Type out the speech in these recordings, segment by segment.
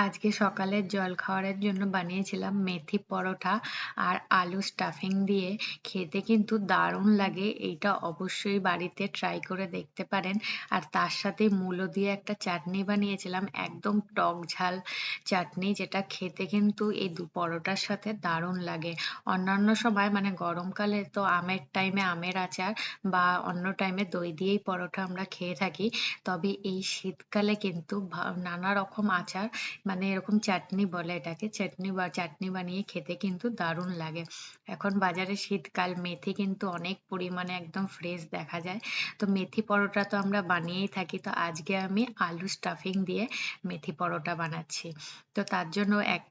আজকে সকালের জলখাবারের জন্য বানিয়েছিলাম মেথি পরোটা আর আলু স্টাফিং দিয়ে। খেতে কিন্তু দারুণ লাগে, এইটা অবশ্যই বাড়িতে ট্রাই করে দেখতে পারেন। আর তার সাথে মূলো দিয়ে একটা চাটনি বানিয়েছিলাম, একদম টক ঝাল চাটনি, যেটা খেতে কিন্তু এই দু পরোটার সাথে দারুণ লাগে। অন্যান্য সময় মানে গরমকালে তো আমের টাইমে আমের আচার বা অন্য টাইমে দই দিয়েই পরোটা আমরা খেয়ে থাকি। তবে এই শীতকালে কিন্তু নানা রকম আচার মানে এরকম চাটনি বলে এটাকে, চাটনি বা, চাটনি বানিয়ে খেতে কিন্তু দারুণ লাগে। এখন বাজারে শীতকাল, মেথি কিন্তু অনেক পরিমাণে একদম ফ্রেশ দেখা যায়। তো মেথি পরোটা তো আমরা বানিয়েই থাকি, তো আজকে আমি আলু স্টাফিং দিয়ে মেথি পরোটা বানাচ্ছি। তো তার জন্য এক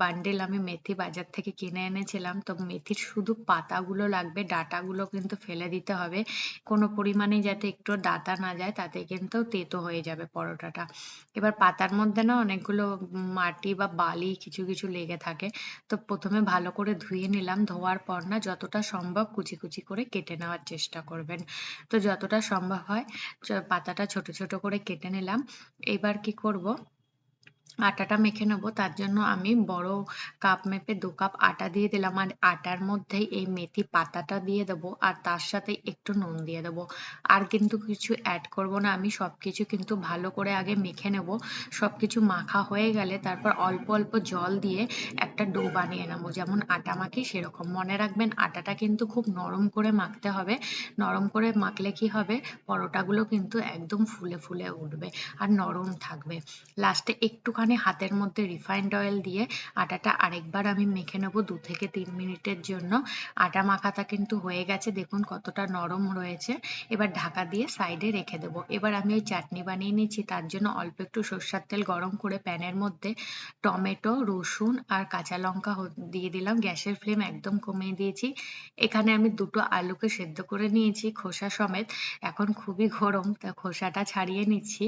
বান্ডেল আমি মেথি বাজার থেকে কিনে এনেছিলাম। তো মেথির শুধু পাতাগুলো লাগবে, ডাঁটাগুলো কিন্তু ফেলে দিতে হবে। কোনো পরিমাণে যাতে একটু ডাঁটা না যায়, তাতে কিন্তু তেতো হয়ে যাবে পরোটাটা। এবার পাতার মধ্যে না অনেকগুলো মাটি বা বালি কিছু কিছু লেগে থাকে। তো প্রথমে ভালো করে ধুয়ে নিলাম। ধোয়ার পর না যতটা সম্ভব কুচি কুচি করে কেটে নেওয়ার চেষ্টা করবেন। তো যতটা সম্ভব হয় পাতাটা ছোট ছোট করে কেটে নিলাম। এবার কি করব? আটাটা মেখে নেব, তার জন্য আমি বড় কাপ মেপে দু কাপ আটা দিয়ে দিলাম। আর আটার মধ্যেই এই মেথি পাতাটা দিয়ে দেব, আর তার সাথে একটু নুন দিয়ে দেব। আর কিন্তু কিছু অ্যাড করব না, আমি সব কিছু কিন্তু ভালো করে আগে মেখে নেব। সব কিছু মাখা হয়ে গেলে তারপর অল্প অল্প জল দিয়ে একটা ডো বানিয়ে নেব। যেমন আটা মাখি সেরকম। মনে রাখবেন, আটাটা কিন্তু খুব নরম করে মাখতে হবে। নরম করে মাখলে কি হবে? পরোটাগুলো কিন্তু একদম ফুলে ফুলে উঠবে, আর নরম থাকবে। লাস্টে একটুখানি একটুখানি হাতের মধ্যে রিফাইন্ড অয়েল দিয়ে আটাটা আরেকবার আমি মেখে নেব দু থেকে তিন মিনিটের জন্য। আটা মাখাটা কিন্তু হয়ে গেছে, দেখুন কতটা নরম রয়েছে। এবার ঢাকা দিয়ে সাইডে রেখে দেবো। এবার আমি ওই চাটনি বানিয়ে নিচ্ছি, তার জন্য অল্প একটু সর্ষার তেল গরম করে প্যানের মধ্যে টমেটো, রসুন আর কাঁচা লঙ্কা দিয়ে দিলাম। গ্যাসের ফ্লেম একদম কমিয়ে দিয়েছি। এখানে আমি দুটো আলুকে সেদ্ধ করে নিয়েছি খোসা সমেত। এখন খুবই গরম, তা খোসাটা ছাড়িয়ে নিচ্ছি।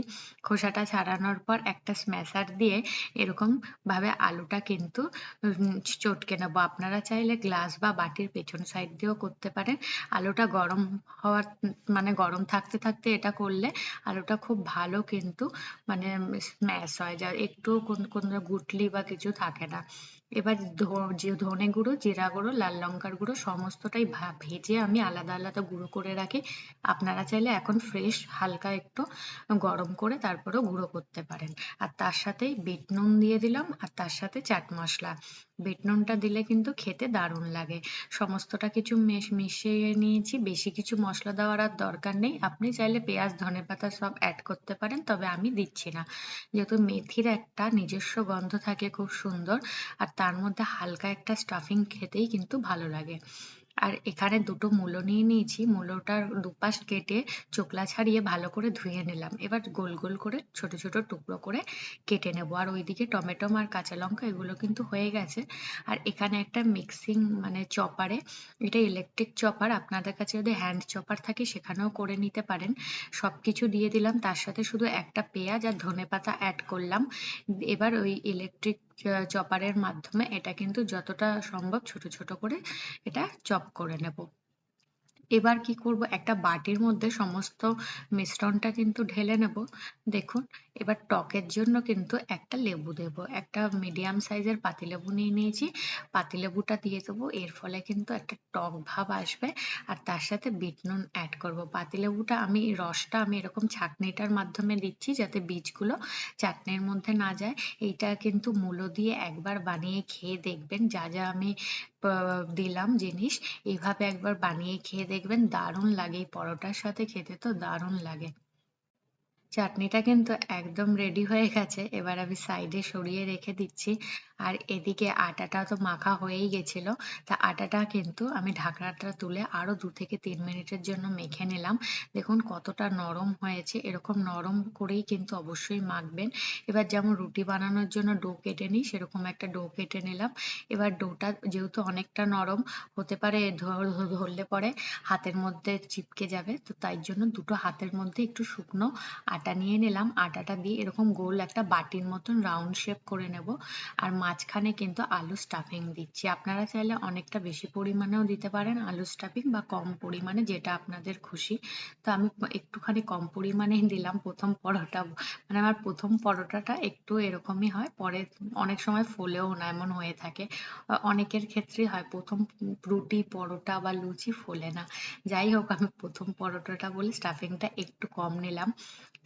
খোসাটা ছাড়ানোর পর একটা স্ম্যাশার দিয়ে এরকম ভাবে আলুটা কিন্তু চটকে নেব। আপনারা চাইলে গ্লাস বা বাটির পেছন সাইড দিয়েও করতে পারেন। আলুটা গরম হওয়ার মানে গরম থাকতে থাকতে এটা করলে আলুটা খুব ভালো কিন্তু মানে স্ম্যাশ হয়। যা একটু কোন কোন গুটলি বা কিছু থাকে না। এবার যে ধনে গুঁড়ো, জিরা গুঁড়ো, লাল লঙ্কার গুঁড়ো সমস্তটাই ভেজে আমি আলাদা আলাদা গুঁড়ো করে রাখি। আপনারা চাইলে এখন ফ্রেশ হালকা একটু গরম করে তারপরেও গুঁড়ো করতে পারেন। আর তার সাথেই বিট নুন দিয়ে দিলাম আর তার সাথে চাট মশলা। বিট নুনটা দিলে কিন্তু খেতে দারুণ লাগে। সমস্তটা কিছু মিশিয়ে নিয়েছি, বেশি কিছু মশলা দেওয়ার আর দরকার নেই। আপনি চাইলে পেঁয়াজ, ধনে পাতা সব অ্যাড করতে পারেন, তবে আমি দিচ্ছি না। যেহেতু মেথির একটা নিজস্ব গন্ধ থাকে খুব সুন্দর, আর তার মধ্যে হালকা একটা স্টাফিং খেতেই কিন্তু ভালো লাগে। আর এখানে দুটো মূলো নিয়ে নিয়েছি। মূলোটার দুপাশ কেটে চোকলা ছাড়িয়ে ভালো করে ধুয়ে নিলাম। এবার গোল গোল করে ছোট ছোট টুকরো করে কেটে নেব। আর ওইদিকে টমেটো আর কাঁচা লঙ্কা এগুলো কিন্তু হয়ে গেছে। আর এখানে একটা মিক্সিং মানে চপারে, এটা ইলেকট্রিক চপার, আপনাদের কাছে যদি হ্যান্ড চপার থাকে সেখানেও করে নিতে পারেন। সব কিছু দিয়ে দিলাম, তার সাথে শুধু একটা পেঁয়াজ আর ধনে পাতা অ্যাড করলাম। এবার ওই ইলেকট্রিক চপারের মাধ্যমে এটা কিন্তু যতটা সম্ভব ছোট ছোট করে এটা চপ করে নেব। এবার কি করব? একটা বাটির মধ্যে সমস্ত মিশ্রণটা কিন্তু ঢেলে নেব। দেখুন, এবার টকের জন্য কিন্তু একটা লেবু দেব। একটা মিডিয়াম সাইজের পাতিলেবু নিয়ে নিয়েছি। পাতিলেবুটা দিয়ে দেবো। এর ফলে কিন্তু একটা টক ভাব আসবে। আর তার সাথে বিট নুন অ্যাড করব। পাতিলেবুটা আমি, রসটা আমি এরকম ছাঁকনিটার মাধ্যমে দিচ্ছি যাতে বীজগুলো চাটনির মধ্যে না যায়। এইটা কিন্তু মূলো দিয়ে একবার বানিয়ে খেয়ে দেখবেন। যা যা আমি দিলাম জিনিস। এইভাবে একবার বানিয়ে খেয়ে দেখবেন দারুণ লাগে। এই পরোটার সাথে খেতে তো দারুণ লাগে। চাটনিটা কিন্তু একদম রেডি হয়ে গেছে। এবার আমি সাইডে সরিয়ে রেখে দিচ্ছি। আর এদিকে আটাটা তো মাখা হয়েই গেছিল। তা আটাটা কিন্তু আমি ঢাকনাটা তুলে আরও দু থেকে তিন মিনিটের জন্য মেখে নিলাম। দেখুন কতটা নরম হয়েছে। এরকম নরম করেই কিন্তু অবশ্যই মাখবেন। এবার যেমন রুটি বানানোর জন্য ডো কেটে নিই, সেরকম একটা ডো কেটে নিলাম। এবার ডোটা যেহেতু অনেকটা নরম, হতে পারে ধরলে পরে হাতের মধ্যে চিপকে যাবে। তো তাই জন্য দুটো হাতের মধ্যে একটু শুকনো আটা নিয়ে নিলাম। আটাটা দিয়ে এরকম গোল একটা বাটির মতন রাউন্ড শেপ করে নেব। আর মাঝখানে কিন্তু আলু স্টাফিং দিচ্ছি। আপনারা চাইলে অনেকটা বেশি পরিমাণেও দিতে পারেন আলু স্টাফিং বা কম পরিমাণে, যেটা আপনাদের খুশি। তো আমি একটুখানি কম পরিমাণেই দিলাম প্রথম পরোটা। মানে আমার প্রথম পরোটাটা একটু এরকমই হয়, পরে অনেক সময় ফোলেও না, এমন হয়ে থাকে। অনেকের ক্ষেত্রে হয়, প্রথম রুটি, পরোটা বা লুচি ফোলে না। যাই হোক, আমি প্রথম পরোটাটা বলে স্টাফিংটা একটু কম নিলাম।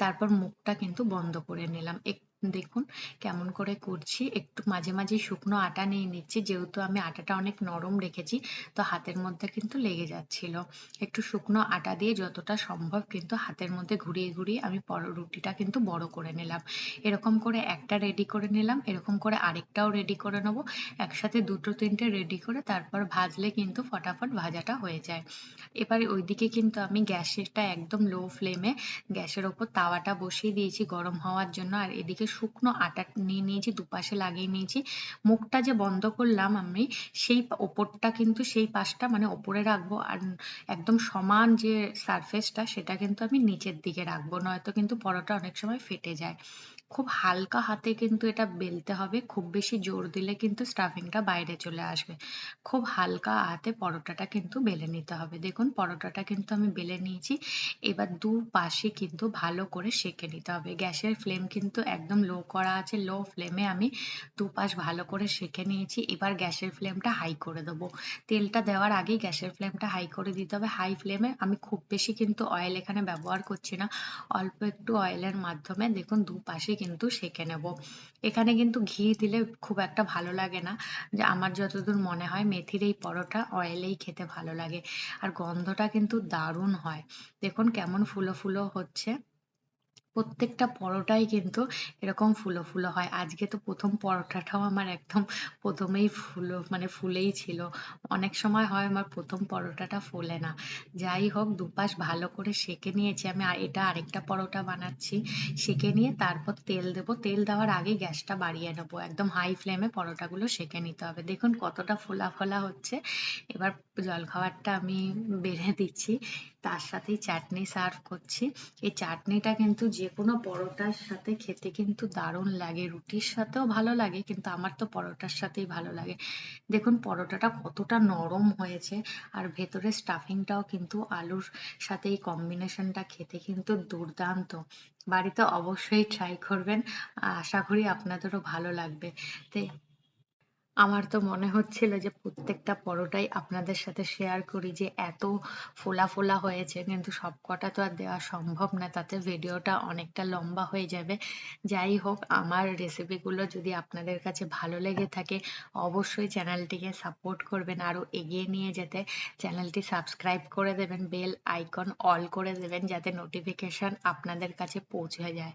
তারপর মুখটা কিন্তু বন্ধ করে নিলাম। একটু দেখুন কেমন করে করছি। একটু মাঝে মাঝে শুকনো আটা নিয়ে নিচ্ছি, যেহেতু আমি আটাটা অনেক নরম রেখেছি, তো হাতের মধ্যে কিন্তু লেগে যাচ্ছিল। একটু শুকনো আটা দিয়ে যতটা সম্ভব কিন্তু হাতের মধ্যে ঘুরিয়ে ঘুরিয়ে আমি পর রুটিটা কিন্তু বড় করে নিলাম। এরকম করে একটা রেডি করে নিলাম, এরকম করে আরেকটাও রেডি করে নেব। একসাথে দুটো তিনটে রেডি করে তারপর ভাজলে কিন্তু ফটাফট ভাজাটা হয়ে যায়। এবারে ওইদিকে কিন্তু আমি গ্যাসেরটা একদম লো ফ্লেমে গ্যাসের ওপর তাওয়াটা বসিয়ে দিয়েছি গরম হওয়ার জন্য, আর এদিকে শুকনো আটা নিয়ে নিয়েছি, দুপাশে লাগিয়ে নিয়েছি। মুখটা যে বন্ধ করলাম আমি, সেই ওপরটা কিন্তু সেই পাশটা মানে ওপরে রাখব আর একদম সমান যে সারফেসটা সেটা কিন্তু আমি নিচের দিকে রাখব। নয়তো কিন্তু পরোটা অনেক সময় ফেটে যায়। খুব হালকা হাতে কিন্তু এটা বেলতে হবে। খুব বেশি জোর দিলে কিন্তু স্টাফিংটা বাইরে চলে আসবে। খুব হালকা হাতে পরোটাটা কিন্তু বেলে নিতে হবে। দেখুন, পরোটাটা কিন্তু আমি বেলে নিয়েছি। এবার দু পাশে কিন্তু ভালো করে সেঁকে নিতে হবে। গ্যাসের ফ্লেম কিন্তু একদম লো করা আছে। লো ফ্লেমে আমি দুপাশ ভালো করে সেঁকে নিয়েছি। এবার গ্যাসের ফ্লেমটা হাই করে দেবো। তেলটা দেওয়ার আগেই গ্যাসের ফ্লেমটা হাই করে দিতে হবে। হাই ফ্লেমে আমি খুব বেশি কিন্তু অয়েল এখানে ব্যবহার করছি না। অল্প একটু অয়েলের মাধ্যমে দেখুন দু দুপাশে কিন্তু সেঁকে নেব। এখানে কিন্তু ঘি দিলে খুব একটা ভালো লাগে না। যে আমার যতদূর মনে হয় মেথির এই পরোটা অয়েলেই খেতে ভালো লাগে। আর গন্ধটা কিন্তু দারুণ হয়। দেখুন কেমন ফুলো ফুলো হচ্ছে। প্রত্যেকটা পরোটাই কিন্তু এরকম ফুলো ফুলো হয়। আজকে তো প্রথম পরোটাটাও আমার একদম প্রথমেই ফুলো মানে ফুলেই ছিল। অনেক সময় হয় আমার প্রথম পরোটাটা ফোলে না। যাই হোক, দুপাশ ভালো করে সেঁকে নিয়েছি আমি। এটা আরেকটা পরোটা বানাচ্ছি। সেঁকে নিয়ে তারপর তেল দেব। তেল দেওয়ার আগে গ্যাসটা বাড়িয়ে নেব। একদম হাই ফ্লেমে পরোটাগুলো সেঁকে নিতে হবে। দেখুন কতটা ফোলা ফোলা হচ্ছে। এবার জলখাবারটা আমি বেড়ে দিচ্ছি, তার সাথেই চাটনি সার্ভ করছি। এই চাটনিটা কিন্তু যে কোনো পরোটার সাথে খেতে কিন্তু দারুণ লাগে, রুটির সাথেও ভালো লাগে, কিন্তু আমার তো পরোটার সাথেই ভালো লাগে। দেখুন, পরোটাটা কতটা নরম হয়েছে, আর ভেতরে স্টাফিংটাও কিন্তু আলুর সাথে এই কম্বিনেশনটা খেতে কিন্তু দুর্দান্ত। বাড়িতে অবশ্যই ট্রাই করবেন, আশা করি আপনাদেরও ভালো লাগবে। তো আমার তো মনে হচ্ছিল যে প্রত্যেকটা পরোটাই আপনাদের সাথে শেয়ার করি যে এত ফোলা ফোলা হয়েছে, কিন্তু সবকটা তো আর দেওয়া সম্ভব না, তাতে ভিডিওটা অনেকটা লম্বা হয়ে যাবে। যাই হোক, আমার রেসিপিগুলো যদি আপনাদের কাছে ভালো লেগে থাকে, অবশ্যই চ্যানেলটিকে সাপোর্ট করবেন আরও এগিয়ে নিয়ে যেতে। চ্যানেলটি সাবস্ক্রাইব করে দেবেন বেল আইকন অল করে দেবেন, যাতে নোটিফিকেশন আপনাদের কাছে পৌঁছে যায়।